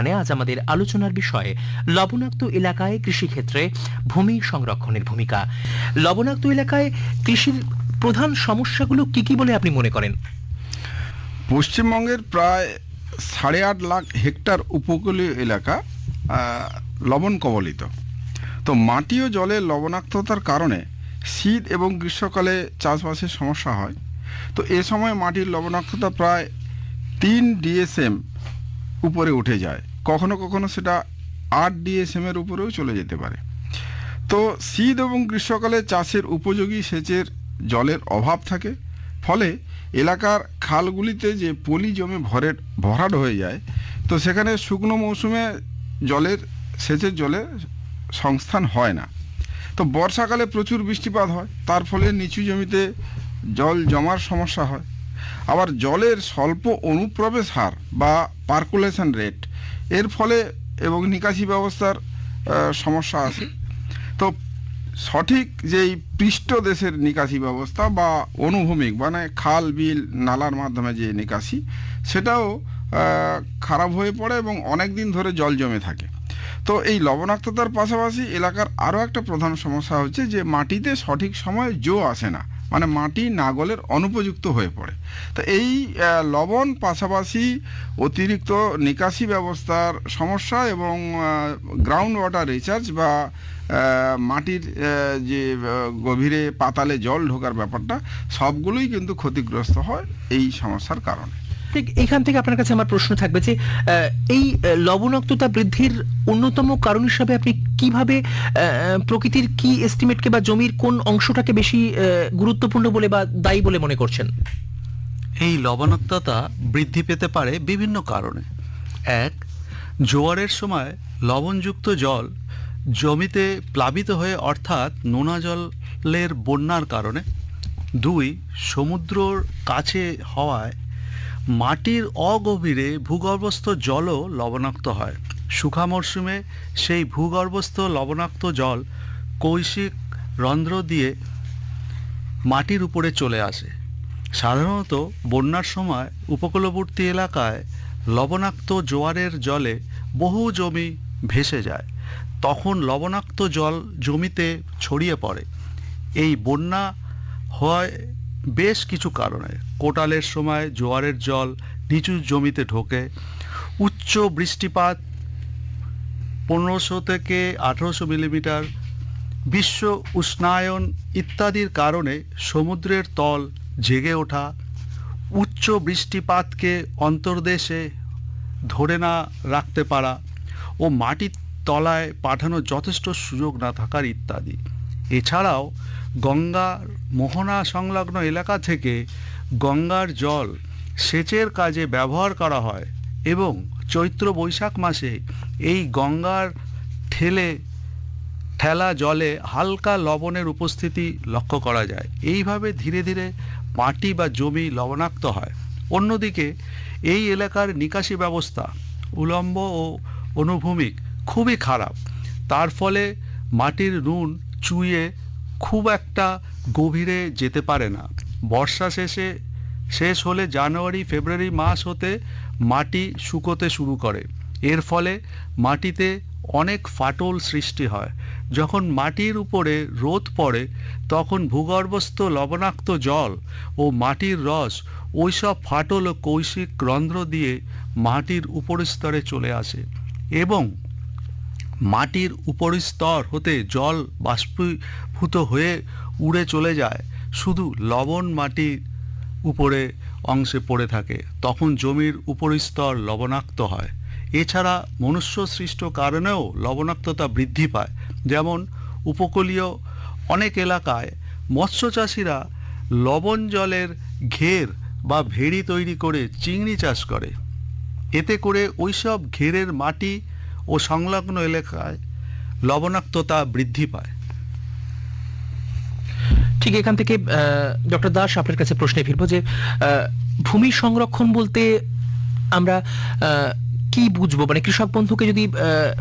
অনুষ্ঠানে আজ আমাদের আলোচনার বিষয় লবণাক্ত এলাকায় কৃষিক্ষেত্রে ভূমি সংরক্ষণের ভূমিকা। লবণাক্ত এলাকায় কৃষির প্রধান সমস্যাগুলো কি কি বলে আপনি মনে করেন? পশ্চিমবঙ্গের প্রায় সাড়ে আট লাখ হেক্টর উপকূলীয় এলাকা লবণ কবলিত। তো মাটি ও জলের লবণাক্ততার কারণে শীত এবং গ্রীষ্মকালে চাষবাসের সমস্যা হয়। তো এ সময় মাটির লবণাক্ততা প্রায় তিন ডিএসএম উপরে উঠে যায়। কখনো কখনো সেটা আট ডিএসএমের উপরেও চলে যেতে পারে। তো শীত এবং গ্রীষ্মকালে চাষের উপযোগী সেচের জলের অভাব থাকে, ফলে এলাকার খালগুলিতে যে পলি জমে ভরে ভরাট হয়ে যায়, তো সেখানে শুকনো মৌসুমে জলের, সেচের জলের সংস্থান হয় না। তো বর্ষাকালে প্রচুর বৃষ্টিপাত হয়, তার ফলে নিচু জমিতে জল জমার সমস্যা হয়। আবার জলের স্বল্প অনুপ্রবেশ হার বা পার্কুলেশন রেট এর ফলে এবং নিকাশি ব্যবস্থার সমস্যা আছে। তো সঠিক যেই পৃষ্ঠ দেশের নিকাশি ব্যবস্থা বা অনুভূমিক মানে খাল, বিল, নালার মাধ্যমে যে নিকাশি, সেটাও খারাপ হয়ে পড়ে এবং অনেক দিন ধরে জল জমে থাকে। তো এই লবণাক্ততার পাশাপাশি এলাকার আরও একটা প্রধান সমস্যা হচ্ছে যে মাটিতে সঠিক সময়ে জো আসে না। মানে মাটি নাগলের অনুপযুক্ত হয়ে পড়ে। তো এই লবণ পাশাপাশি অতিরিক্ত নিকাশি ব্যবস্থার সমস্যা এবং গ্রাউন্ড ওয়াটার রিচার্জ বা মাটির যে গভীরে পাতালে জল ঢোকার ব্যাপারটা সবগুলোই কিন্তু ক্ষতিগ্রস্ত হয় এই সমস্যার কারণে। ঠিক এখান থেকে আপনার কাছে আমার প্রশ্ন থাকবে যে এই লবণাক্ততা বৃদ্ধির অন্যতম কারণ হিসাবে আপনি কীভাবে প্রকৃতির কি এস্টিমেটকে বা জমির কোন অংশটাকে বেশি গুরুত্বপূর্ণ বলে বা দায়ী বলে মনে করছেন? এই লবণাক্ততা বৃদ্ধি পেতে পারে বিভিন্ন কারণে। এক, জোয়ারের সময় লবণযুক্ত জল জমিতে প্লাবিত হয়ে অর্থাৎ নোনা জলের বন্যার কারণে। দুই, সমুদ্রর কাছে হওয়ায় মাটির অগভীরে ভূগর্ভস্থ জলও লবণাক্ত হয়। শুখা মরশুমে সেই ভূগর্ভস্থ লবণাক্ত জল কৈশিক রন্ধ্র দিয়ে মাটির উপরে চলে আসে। সাধারণত বন্যার সময় উপকূলবর্তী এলাকায় লবণাক্ত জোয়ারের জলে বহু জমি ভেসে যায়। তখন লবণাক্ত জল জমিতে ছড়িয়ে পড়ে। এই বন্যা হয় বেশ কিছু কারণে। কোটালের সময় জোয়ারের জল নিচু জমিতে ঢোকে। উচ্চ বৃষ্টিপাত পনেরোশো থেকে আঠেরোশো মিলিমিটার। বিশ্ব উষ্ণায়ন ইত্যাদির কারণে সমুদ্রের তল জেগে ওঠা। উচ্চ বৃষ্টিপাতকে অন্তর্দেশে ধরে না রাখতে পারা ও মাটির তলায় পাঠানোর যথেষ্ট সুযোগ না থাকার ইত্যাদি। এছাড়াও গঙ্গার মোহনা সংলগ্ন এলাকা থেকে গঙ্গার জল সেচের কাজে ব্যবহার করা হয় এবং চৈত্র বৈশাখ মাসে এই গঙ্গার ঠেলে ঠেলা জলে হালকা লবণের উপস্থিতি লক্ষ্য করা যায়। এইভাবে ধীরে ধীরে মাটি বা জমি লবণাক্ত হয়। অন্যদিকে এই এলাকার নিকাশি ব্যবস্থা উলম্ব ও অনুভূমিক খুবই খারাপ। তার ফলে মাটির নুন চুইয়ে খুব একটা গভীরে যেতে পারে না। বর্ষা শেষে, শেষ হলে জানুয়ারি, ফেব্রুয়ারি মাস হতে মাটি শুকোতে শুরু করে। এর ফলে মাটিতে অনেক ফাটল সৃষ্টি হয়। যখন মাটির উপরে রোদ পড়ে, তখন ভূগর্ভস্থ লবণাক্ত জল ও মাটির রস ওইসব ফাটল ও কৈশিক রন্ধ্র দিয়ে মাটির উপরস্তরে চলে আসে এবং মাটির উপরিস্তর হতে জল বাষ্পীভূত হয়ে উড়ে চলে যায়। শুধু লবণ মাটির উপরে অংশে পড়ে থাকে, তখন জমির উপরিস্তর লবণাক্ত হয়। এছাড়া মনুষ্য সৃষ্ট কারণেও লবণাক্ততা বৃদ্ধি পায়। যেমন, উপকূলীয় অনেক এলাকায় মৎস্য চাষিরা লবণ জলের ঘের বা ভেড়ি তৈরি করে চিংড়ি চাষ করে। এতে করে ওইসব ঘেরের মাটি ও সংলগ্ন এলাকায় লবণাক্ততা বৃদ্ধি পায়। ঠিক এখান থেকে ডক্টর দাস আপনার কাছে প্রশ্নে ফিরবো যে ভূমি সংরক্ষণ বলতে আমরা কি বুঝব? মানে কৃষক বন্ধুকে যদি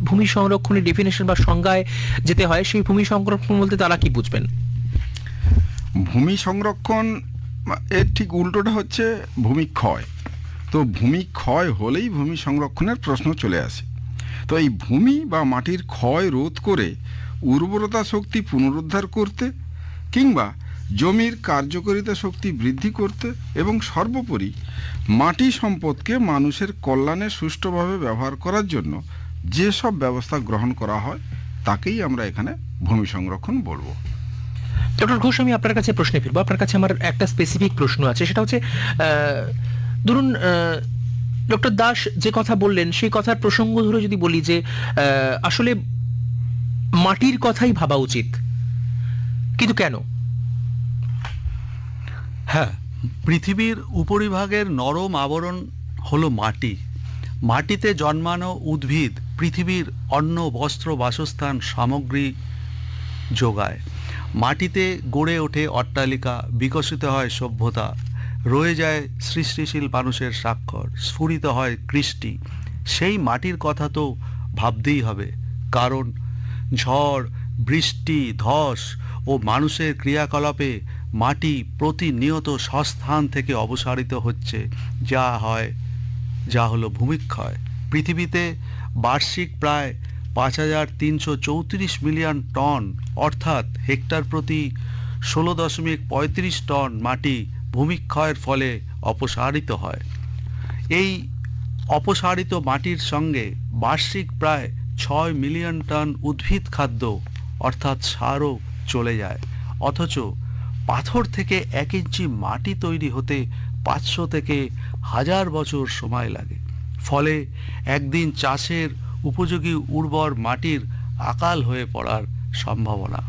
ভূমি সংরক্ষণের ডেফিনেশন বা সংজ্ঞায় যেতে হয় সেই ভূমি সংরক্ষণ বলতে তারা কি বুঝবেন? ভূমি সংরক্ষণ এর ঠিক উল্টোটা হচ্ছে ভূমি ক্ষয়। তো ভূমি ক্ষয় হলেই ভূমি সংরক্ষণের প্রশ্ন চলে আসে। তো এই ভূমি বা মাটির ক্ষয় রোধ করে উর্বরতা শক্তি পুনরুদ্ধার করতে কিংবা জমির কার্যকারিতা শক্তি বৃদ্ধি করতে এবং সর্বোপরি মাটি সম্পদকে মানুষের কল্যাণে সুষ্ঠুভাবে ব্যবহার করার জন্য যেসব ব্যবস্থা গ্রহণ করা হয়, তাকেই আমরা এখানে ভূমি সংরক্ষণ বলব। ডক্টর ঘোষ, আমি আপনার কাছে প্রশ্নে ফিরবো। আপনার কাছে আমার একটা স্পেসিফিক প্রশ্ন আছে, সেটা হচ্ছে ধরুন ডক্টর দাস যে কথা বললেন, সেই কথার প্রসঙ্গ ধরে যদি বলি যে আসলে মাটির কথাই ভাবা উচিত। কিন্তু কেন? হ্যাঁ পৃথিবীর উপরিভাগের নরম আবরণ হলো মাটি। মাটিতে জন্মানো উদ্ভিদ পৃথিবীর অন্ন, বস্ত্র, বাসস্থান, সামগ্রী যোগায়। মাটিতে গড়ে ওঠে অট্টালিকা, বিকশিত হয় সভ্যতা। রয়ে যায় সৃষ্টিশীল মানুষের স্বাক্ষর, স্ফুরিত হয় কৃষ্টি। সেই মাটির কথা তো ভাবতেই হবে। কারণ ঝড়, বৃষ্টি, ধস ও মানুষের ক্রিয়াকলাপে মাটি প্রতিনিয়ত সস্থান থেকে অবসারিত হচ্ছে। যা হয়, যা হলো ভূমিক্ষয়। পৃথিবীতে বার্ষিক প্রায় পাঁচ হাজার তিনশো চৌত্রিশ মিলিয়ন টন, অর্থাৎ হেক্টর প্রতি ষোলো দশমিক পঁয়ত্রিশ টন মাটি ভূমিক্ষয়ের ফলে অপসারিত হয়। এই অপসারিত মাটির সঙ্গে বার্ষিক প্রায় ছয় মিলিয়ন টন উদ্ভিদ খাদ্য, অর্থাৎ সারও চলে যায়। অথচ পাথর থেকে এক ইঞ্চি মাটি তৈরি হতে পাঁচশো থেকে হাজার বছর সময় লাগে। ফলে একদিন চাষের উপযোগী উর্বর মাটির আকাল হয়ে পড়ার সম্ভাবনা।